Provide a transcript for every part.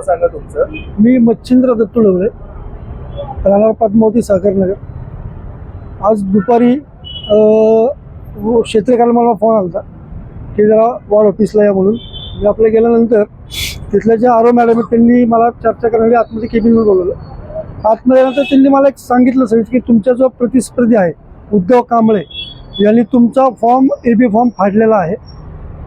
नाव सांगा तुमचं. मी मच्छिंद्र दत्तू ढवळे राहणार पद्मावती सागरनगर आज दुपारी क्षेत्रकाल व मला फोन आला होता की जरा वॉर्ड ऑफिसला या म्हणून. मी आपल्या गेल्यानंतर तिथल्या ज्या आरो मॅडम आहेत त्यांनी मला चर्चा करण्यासाठी आतमध्ये केबिनवर बोलवलं. आतमध्ये गेल्यानंतर त्यांनी मला एक सांगितलं सगळं की तुमचा जो प्रतिस्पर्धी आहे उद्धव कांबळे यांनी तुमचा फॉर्म ए बी फॉर्म फाडलेला आहे.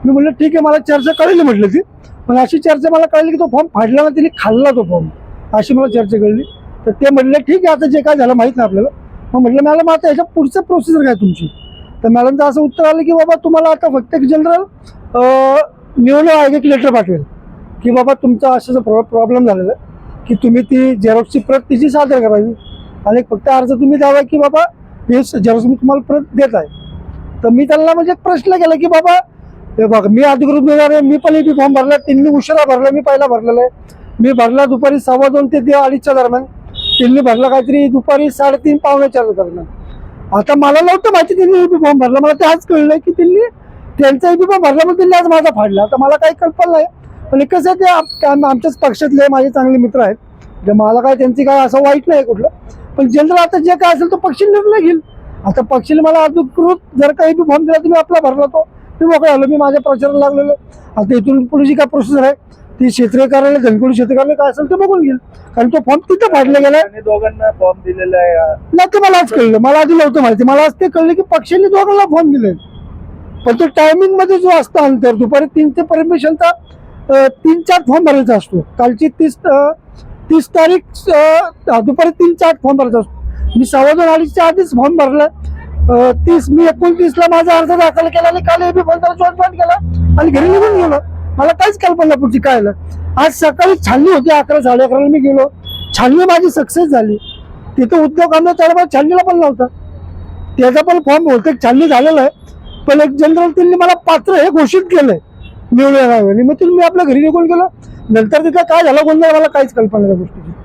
मी म्हटलं ठीक आहे मला चर्चा कळली म्हटलं ती. पण अशी चर्चा मला कळली की तो फॉर्म फाडला ना तिने खाल्ला तो फॉर्म. अशी मला चर्चा कळली. तर ते म्हटलं ठीक आहे आता जे काय झालं माहीत नाही आपल्याला. मग म्हटलं मॅडम आता याच्या पुढचं प्रोसिजर काय तुमची? तर मॅडमचं असं उत्तर आलं की बाबा तुम्हाला आता फक्त एक जनरल निवडणूक आयोग एक लेटर पाठवेल. की बाबा तुमचा असं प्रॉब्लेम झालेला आहे की तुम्ही ती झेरॉक्सची प्रत तिची सादर करावी. आणि फक्त अर्ज तुम्ही द्यावा की बाबा हे झेरॉक्स मी तुम्हाला प्रत देत आहे. तर मी त्यांना म्हणजे एक प्रश्न केला की बाबा हे बघ मी अधिकृत मिळणार आहे मी पण एक फॉर्म भरला तिन्ही उशिरा भरला मी पहिला भरलेला आहे. मी भरला दुपारी सव्वा दोन ते दे- अडीचच्या दरम्यान. तिन्ही भरला काहीतरी दुपारी साडेतीन पावणे चार दरम्यान. आता मला नव्हतं माहिती त्यांनी एबी फॉर्म भरला मला ते आज कळलं की त्यांनी त्यांचा एबी फॉर्म भरला मग त्यांनी आज माझा फाडला. आता मला काही कल्पना नाही. पण एक कसं आहे ते आमच्याच पक्षातले माझे चांगले मित्र आहेत. मला काय त्यांची काय असं वाईट नाही कुठलं. पण जनरल आता जे काय असेल तो पक्षी निर्णय घेईल. आता पक्षीने मला अधिकृत जर काही बी फॉर्म दिला तर मी आपला भरला तो. मी मोकळा आलो मी माझ्या प्रचाराला लागलेलो. आता इथून पुढे जी काय प्रोसेसर आहे ती क्षेत्रीय कार्यालय धनकोडी क्षेत्रीय कार्यालय काय असेल ते बघून घेईल. कारण तो फॉर्म तिथं फाडला गेलाय. आणि दोघांना फॉर्म दिलेला आहे. नाही ते मला आज कळलं. मला आधी नव्हतं माहिती. मला आज ते कळलं की पक्षांनी दोघांना फॉर्म दिले पण तो टायमिंगमध्ये जो असतो अंतर दुपारी तीन ते परमिशनचा तीन चार फॉर्म भरायचा असतो. कालची तीस तीस तारीख दुपारी तीन चार फॉर्म भरायचा असतो. मी सव्वा दोन अडीचच्या आधीच फॉर्म भरला तीस मी एकोणतीसला माझा अर्ज दाखल केला आणि काल एबी फॉर्म जॉईन केला आणि घरी निघून गेलो. मला काहीच कल्पना पुढची काय आज सकाळी छाननी होती अकरा साडे अकराला मी गेलो. छाननी माझी सक्सेस झाली. तिथं उद्योग आमदार त्याला छाननीला पण नव्हता. त्याचा पण फॉर्म बहुतेक छाननी झालेला आहे. पण एक जनरल त्यांनी मला पात्र हे घोषित केलंय. निवडून आणि मग तुम्ही मी आपल्या घरी निघून गेलो. नंतर तिथं काय झालं गोंधळ मला काहीच कल्पना नाही त्या गोष्टीची.